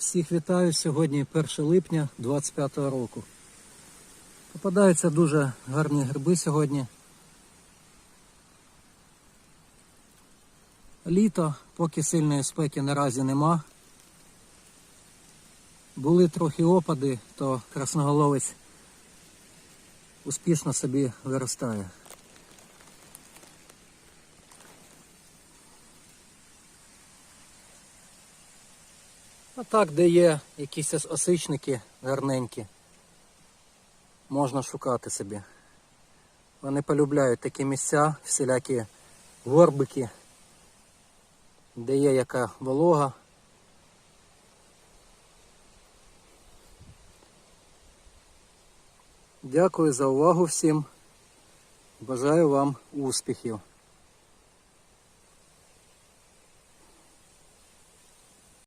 Всіх вітаю сьогодні 1 липня 25 року. Попадаються дуже гарні гриби сьогодні. Літо, поки сильної спеки наразі нема. Були трохи опади, то красноголовець успішно собі виростає. А так, де є якісь осичники гарненькі, можна шукати собі. Вони полюбляють такі місця, всілякі горбики, де є яка волога. Дякую за увагу всім. Бажаю вам успіхів.